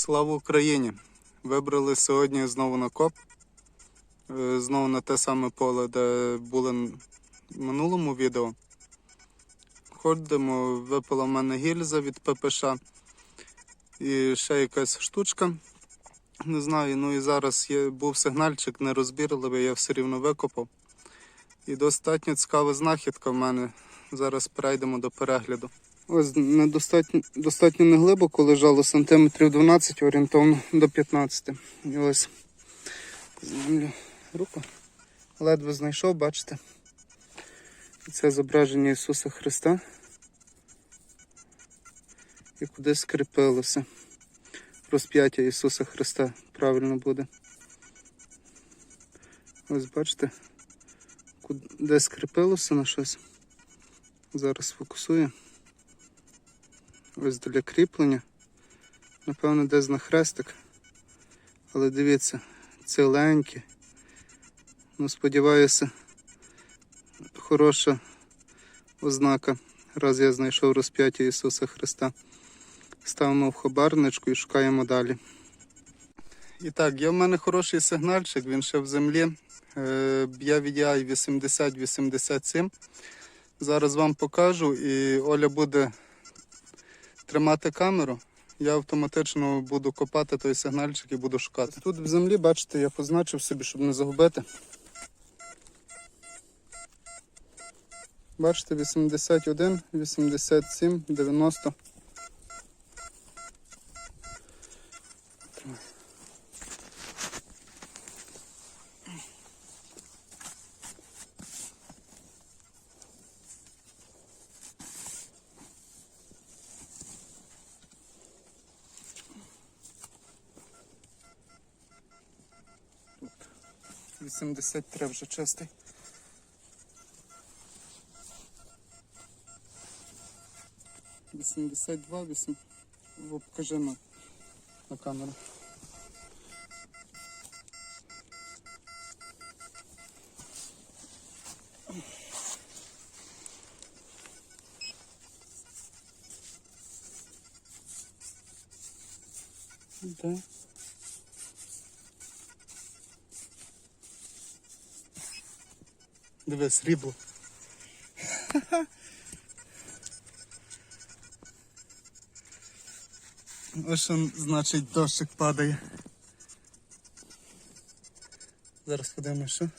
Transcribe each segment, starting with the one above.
Слава Україні! Вибрали сьогодні знову на коп. Е, Знову на те саме поле, де були в минулому відео. Ходимо, випала в мене гільза від ППШ і ще якась штучка. Не знаю, ну і зараз є, був сигнальчик не нерозбірливий, я все рівно викопав. І достатньо цікава знахідка в мене. Зараз перейдемо до перегляду. Ось недостатньо достатньо неглибоко лежало сантиметрів 12, орієнтовно до 15. І ось знімлю руку. Ледве знайшов, бачите. Це зображення Ісуса Христа. І кудись скріпилося. Розп'яття Ісуса Христа правильно буде. Ось бачите, куди скріпилося на щось. Зараз фокусую. Ось для кріплення. Напевно, десь на хрестик. Але дивіться, ціленькі. Ну, сподіваюся, хороша ознака. Раз я знайшов розп'яття Ісуса Христа. Ставимо в хабарничку і шукаємо далі. І так, є в мене хороший сигнальчик, він ще в землі. Е, Я VDI 8087. Зараз вам покажу і Оля буде тримати камеру. Я автоматично буду копати той сигнальчик і буду шукати. Тут в землі, бачите, я позначив собі, щоб не загубити. Бачите, 81, 87, 90. Тут 83 вже чистий. Вісімдесят два, вісім. Покажи на, на камеру. Да. Диви, срібло. Ось що значить дощик падає. Зараз подивимося, що.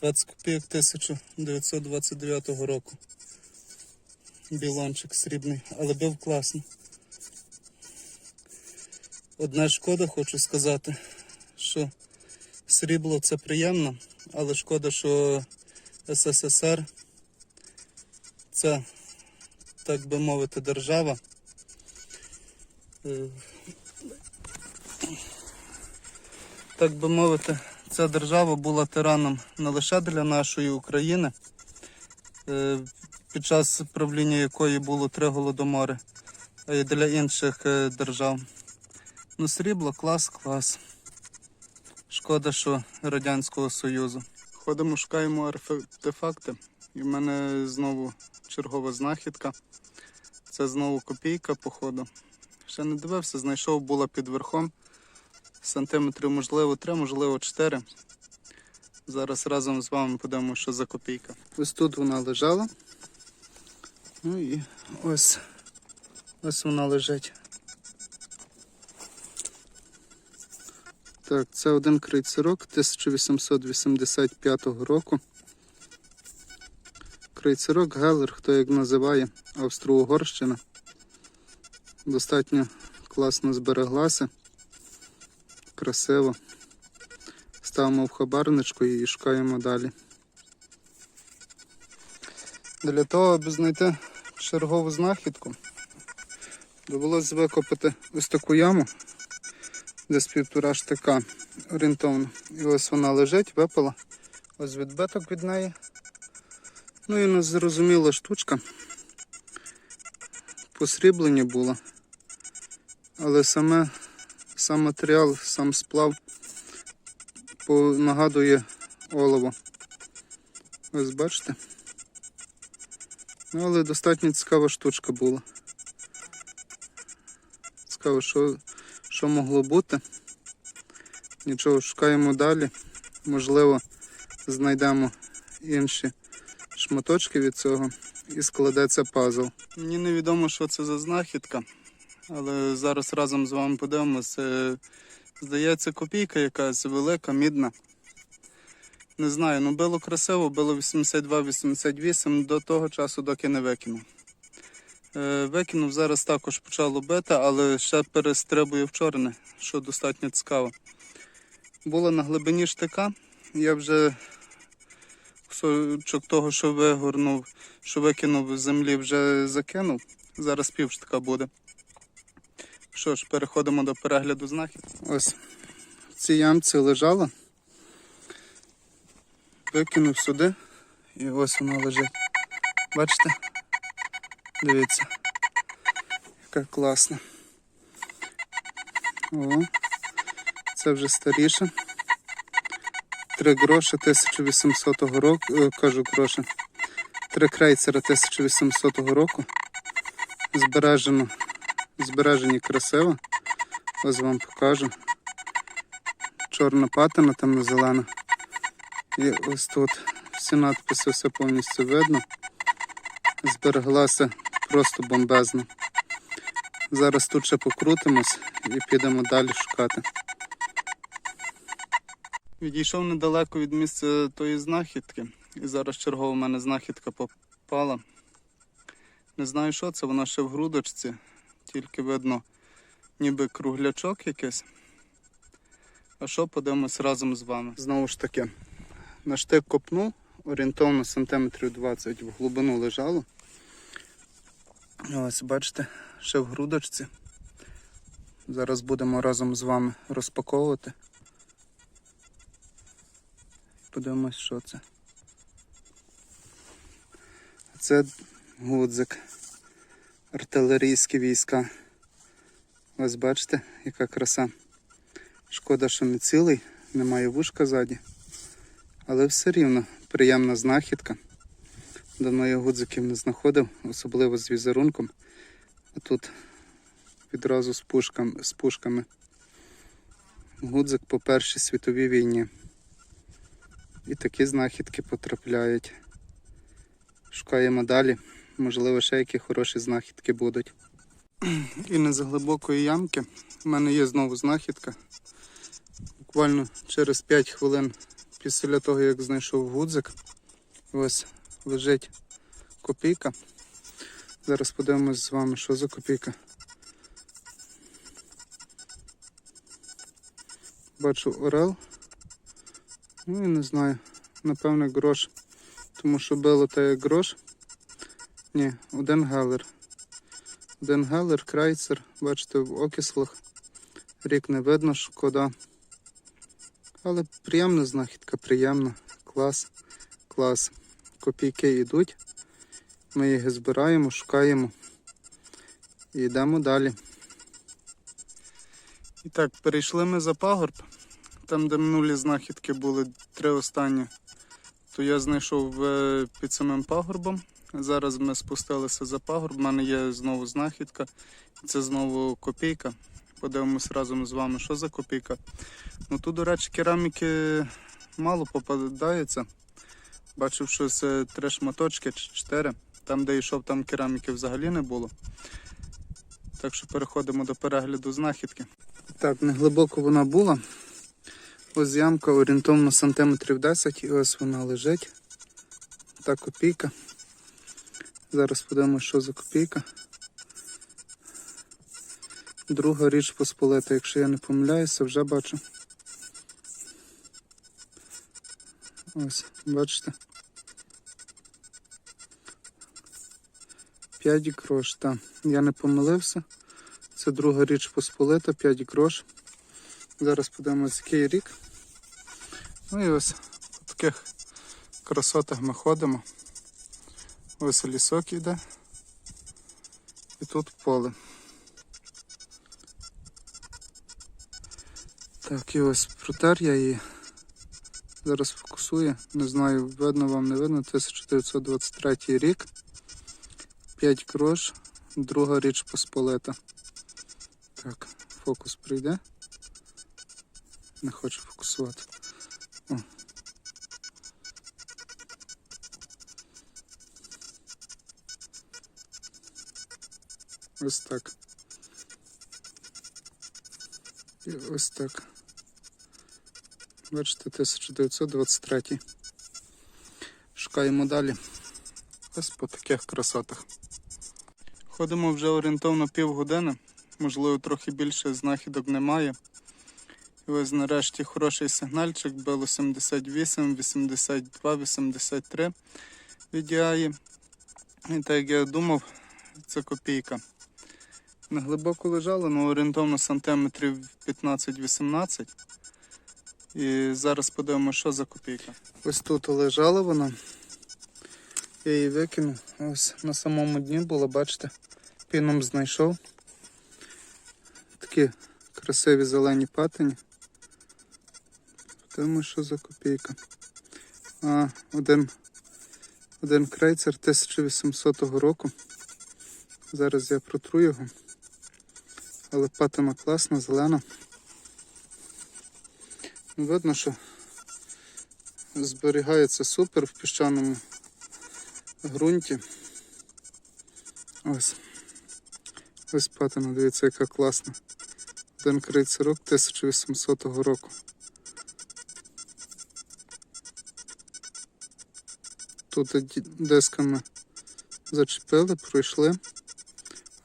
20 копійок 1929 року. Білончик срібний, але бив класно. Одна шкода, хочу сказати, що срібло це приємно, але шкода, що СССР це, так би мовити, держава. Так би мовити, ця держава була тираном не лише для нашої України, е, під час правління якої було три голодомори, а й для інших е, держав. Ну, срібло, клас, клас. Шкода, що Радянського Союзу. Ходимо, шукаємо артефакти. І в мене знову чергова знахідка. Це знову копійка, походу. Ще не дивився, знайшов, була під верхом. Сантиметрів, можливо, 3, можливо, 4. Зараз разом з вами подивимося, що за копійка. Ось тут вона лежала. Ну і ось, ось вона лежить. Так, це один крейцерок 1885 року. Крейцерок Гелер, хто як називає, Австро-Угорщина. Достатньо класно збереглася. Красиво. Ставимо в хабарничку і шукаємо далі. Для того, аби знайти чергову знахідку, довелося викопати ось таку яму десь півтора штика орієнтовно. І ось вона лежить, випала. Ось відбиток від неї. Ну і незрозуміла штучка. Посріблення було. Але саме, сам матеріал, сам сплав нагадує олово. Ось бачите? Ну, але достатньо цікава штучка була. Цікаво, що, що могло бути. Нічого, шукаємо далі. Можливо, знайдемо інші шматочки від цього і складеться пазл. Мені невідомо, що це за знахідка, але зараз разом з вами подивимося. Е, Здається, копійка якась велика, мідна. Не знаю, ну було красиво, було 82-88 до того часу, доки не викинув. Е, Викинув зараз також почало бити, але ще перестрибує в чорне, що достатньо цікаво. Було на глибині штика, я вже кусочок того, що вигорнув, що викинув з землі, вже закинув. Зараз пів штика буде. Що ж, переходимо до перегляду знахід. Ось в цій ямці лежала. Викинув сюди і ось вона лежить. Бачите? Дивіться, яка класна. О, це вже старіше. Три гроші 1800 року, е, кажу гроші. Три крейцера 1800 року. Збережено, збережені красиво. Ось вам покажу. Чорна патина, темно-зелена. І ось тут всі надписи, все повністю видно. Збереглася просто бомбезно. Зараз тут ще покрутимось і підемо далі шукати. Відійшов недалеко від місця тої знахідки. І зараз чергова в мене знахідка попала. Не знаю, що це, вона ще в грудочці, тільки видно, ніби круглячок якийсь. А що подивимось разом з вами? Знову ж таки, на штик копнув, орієнтовно сантиметрів 20 в глибину лежало. Ось, бачите, ще в грудочці. Зараз будемо разом з вами розпаковувати. Подивимось, що це. Це гудзик. Артилерійські війська. Ось бачите, яка краса. Шкода, що не цілий, немає вушка ззаді. Але все рівно приємна знахідка. Давно я гудзиків не знаходив, особливо з візерунком. А тут відразу з, пушкам, з пушками. Гудзик по Першій світовій війні. І такі знахідки потрапляють. Шукаємо далі. Можливо, ще які хороші знахідки будуть. І не з глибокої ямки. У мене є знову знахідка. Буквально через 5 хвилин після того, як знайшов гудзик, ось лежить копійка. Зараз подивимось з вами, що за копійка. Бачу орел. Ну і не знаю. Напевне грош. Тому що било те як грош. Ні, один гелер. Один гелер, крайцер. Бачите, в окислах. Рік не видно, шкода. Але приємна знахідка, приємна. Клас, клас. Копійки йдуть. Ми їх збираємо, шукаємо і йдемо далі. І так, перейшли ми за пагорб. Там, де минулі знахідки були три останні, то я знайшов е, під самим пагорбом. Зараз ми спустилися за пагорб. У мене є знову знахідка. Це знову копійка. Подивимось разом з вами, що за копійка. Ну тут, до речі, кераміки мало попадається. Бачив, що це три шматочки чи чотири. Там, де йшов, там кераміки взагалі не було. Так що переходимо до перегляду знахідки. Так, неглибоко вона була. Ось ямка орієнтовно сантиметрів 10 і ось вона лежить. Та копійка. Зараз подивимося, що за копійка. Друга річ посполита, якщо я не помиляюся, вже бачу. Ось, бачите. 5 грош, так. Я не помилився. Це друга річ посполита, 5 грош. Зараз подивимося, який рік. Ну і ось по таких красотах ми ходимо. Ось лісок йде. І тут поле. Так, і ось протер я її. Зараз фокусує. Не знаю, видно вам не видно. 1923 рік. 5 грош, друга річ посполита. Так, фокус прийде. Не хочу фокусувати. О. Ось так. І ось так. Бачите, 1923. Шукаємо далі. Ось по таких красотах. Ходимо вже орієнтовно півгодини, можливо, трохи більше знахідок немає. І ось нарешті хороший сигнальчик, було 78, 82, 83 віддіає. І так як я думав, це копійка. Не глибоко лежало, ну орієнтовно сантиметрів 15-18. І зараз подивимося, що за копійка. Ось тут лежала вона. Я її викинув. Ось на самому дні була, бачите, піном знайшов. Такі красиві зелені патині. Подивимося, що за копійка. А, один, один крейцер 1800 року. Зараз я протру його. Але патина класна, зелена. Видно, що зберігається супер в піщаному ґрунті. Ось. Ось патина, дивіться, яка класна. Один крейцерок 1800 року. Тут дисками зачепили, пройшли,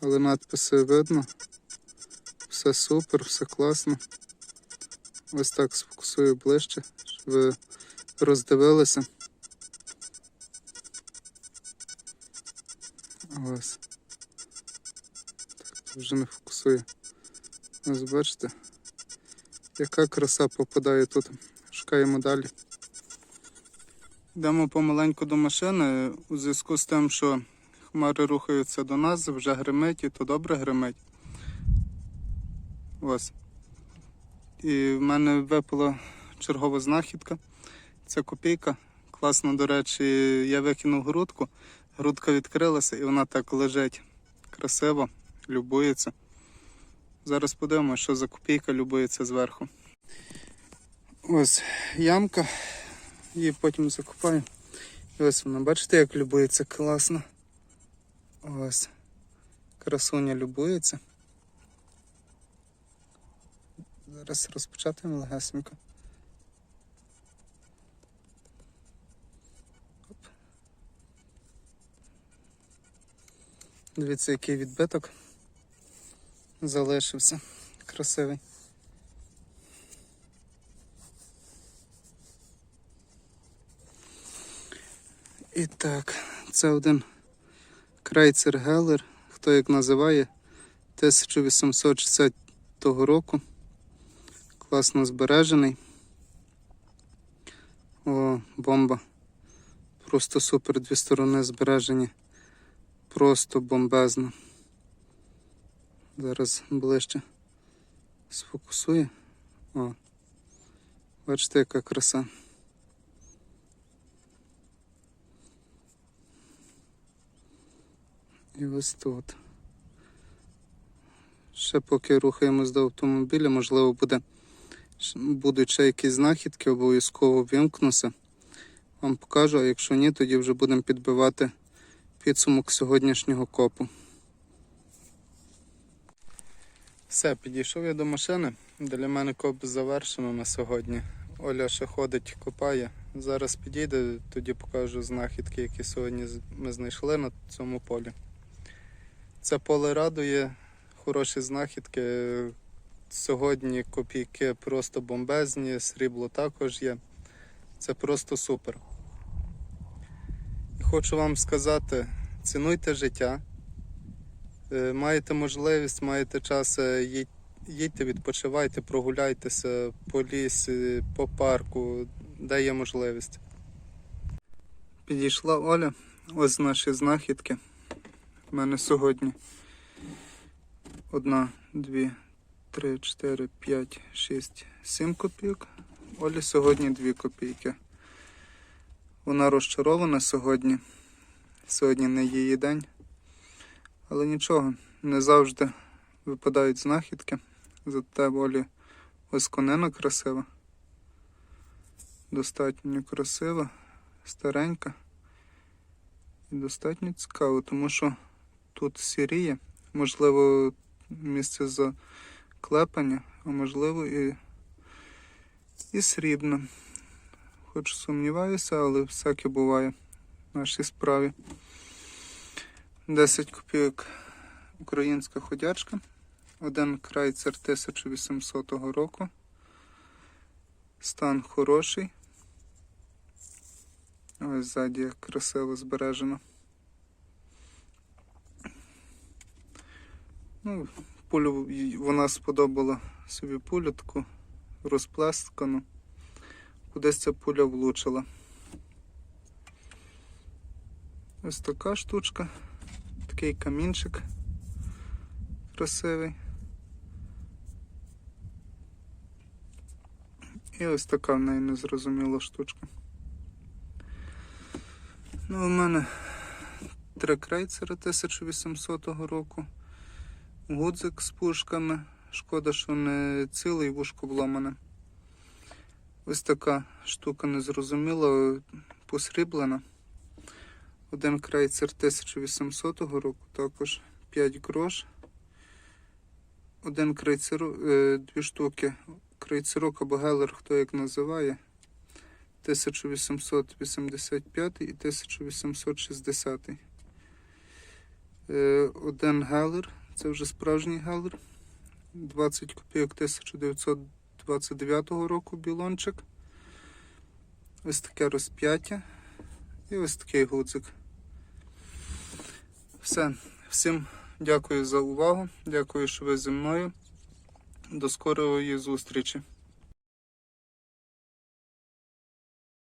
але надписи видно. Все супер, все класно. Ось так сфокусую ближче, щоб ви роздивилися. Ось. Так, вже не фокусує. Ось бачите, яка краса попадає тут. Шукаємо далі. Йдемо помаленьку до машини у зв'язку з тим, що хмари рухаються до нас, вже гримить і то добре гримить. Ось. І в мене випала чергова знахідка. Це копійка. Класно, до речі, я викинув грудку, грудка відкрилася і вона так лежить красиво, любується. Зараз подивимося, що за копійка любується зверху. Ось ямка, її потім закопаю. І ось вона, бачите, як любується класно. Ось. Красуня любується. Зараз розпочатаємо легесенько. Оп. Дивіться, який відбиток залишився. Красивий. І так, це один крейцер Геллер, хто як називає, 1860 року. Класно збережений. О, бомба. Просто супер дві сторони збережені. Просто бомбезно. Зараз ближче сфокусує. О. Бачите, яка краса. І ось тут. Ще поки рухаємось до автомобіля, можливо, буде, будуть ще якісь знахідки, обов'язково вимкнуся. Вам покажу, а якщо ні, тоді вже будемо підбивати підсумок сьогоднішнього копу. Все, підійшов я до машини. Для мене коп завершено на сьогодні. Оля ще ходить, копає. Зараз підійде, тоді покажу знахідки, які сьогодні ми знайшли на цьому полі. Це поле радує, хороші знахідки. Сьогодні копійки просто бомбезні, срібло також є. Це просто супер. Хочу вам сказати, цінуйте життя. Е, Маєте можливість, маєте час, е, їдьте, відпочивайте, прогуляйтеся по лісі, по парку, де є можливість. Підійшла Оля, ось наші знахідки. У мене сьогодні одна, дві, три, чотири, п'ять, шість, сім копійок. Олі сьогодні дві копійки. Вона розчарована сьогодні. Сьогодні не її день. Але нічого, не завжди випадають знахідки. Зате волі ось конина красива. Достатньо красива, старенька. І достатньо цікаво, тому що тут сіріє, можливо, місце заклепання, а можливо і, і срібно. Хоч сумніваюся, але всяке буває в нашій справі. 10 копійок українська ходячка. Один крайцер 1800 року. Стан хороший. Ось ззаді як красиво збережено. Ну, пулю вона сподобала собі пулю таку розплескану. Кудись ця пуля влучила. Ось така штучка, такий камінчик красивий. І ось така в неї незрозуміла штучка. Ну, у мене три крейцера 1800 року, гудзик з пушками. Шкода, що не цілий вушко вломане. Ось така штука незрозуміла, посріблена. Один крейцер 1800 року, також 5 грош. Один крейцер, е, дві штуки. Крейцерок або гелер, хто як називає. 1885 і 1860. Е, Один гелер, це вже справжній галер. 20 копійок 1929 року білончик. Ось таке розп'яття. І ось такий гудзик. Все. Всім дякую за увагу. Дякую, що ви зі мною. До скорої зустрічі.